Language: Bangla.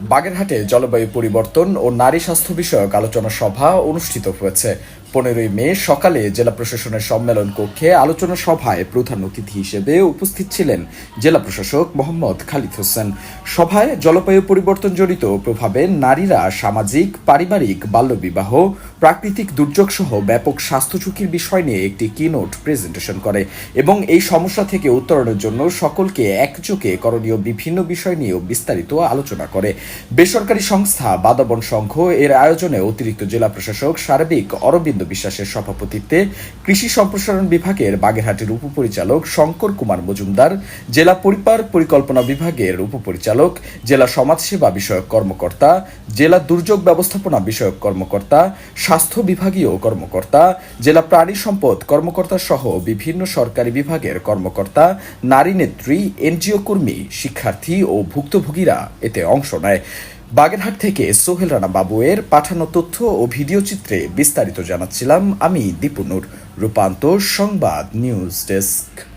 বাগেরহাটে জলবায়ু পরিবর্তন ও নারী স্বাস্থ্য বিষয়ক আলোচনা সভা অনুষ্ঠিত হয়েছে। পনেরোই মে সকালে জেলা প্রশাসনের সম্মেলন কক্ষে আলোচনা সভায় প্রধান অতিথি হিসেবে উপস্থিত ছিলেন জেলা প্রশাসক মোহাম্মদ খালিদ হোসেন। সভায় জলবায়ু পরিবর্তন জড়িত প্রভাবে নারীরা সামাজিক, পারিবারিক, বাল্যবিবাহ, প্রাকৃতিক দুর্যোগ সহ ব্যাপক স্বাস্থ্য ঝুঁকির বিষয় নিয়ে একটি কিনোট প্রেজেন্টেশন করে এবং এই সমস্যা থেকে উত্তরণের জন্য সকলকে একযোগে করণীয় বিভিন্ন বিষয় নিয়েও বিস্তারিত আলোচনা করে। বেসরকারি সংস্থা বাদাবন সংঘ এর আয়োজনে অতিরিক্ত জেলা প্রশাসক সার্বিক অরবিন্দ বিশ্বাসের সভাপতিত্বে কৃষি সম্প্রসারণ বিভাগের বাগেরহাটের উপপরিচালক শঙ্কর কুমার মজুমদার, জেলা পরিবার পরিকল্পনা বিভাগের উপপরিচালক, জেলা সমাজসেবা বিষয়ক কর্মকর্তা, জেলা দুর্যোগ ব্যবস্থাপনা বিষয়ক কর্মকর্তা, স্বাস্থ্য বিভাগীয় কর্মকর্তা, জেলা প্রাণী সম্পদ কর্মকর্তা সহ বিভিন্ন সরকারি বিভাগের কর্মকর্তা, নারী নেত্রী, এনজিও কর্মী, শিক্ষার্থী ও ভুক্তভোগীরা এতে অংশ নেয়। বাগেরহাট থেকে সোহেল রানা বাবুয়ের পাঠানো তথ্য ও ভিডিও চিত্রে বিস্তারিত জানাচ্ছিলাম আমি দীপুনুর রূপান্তর সংবাদ নিউজ ডেস্ক।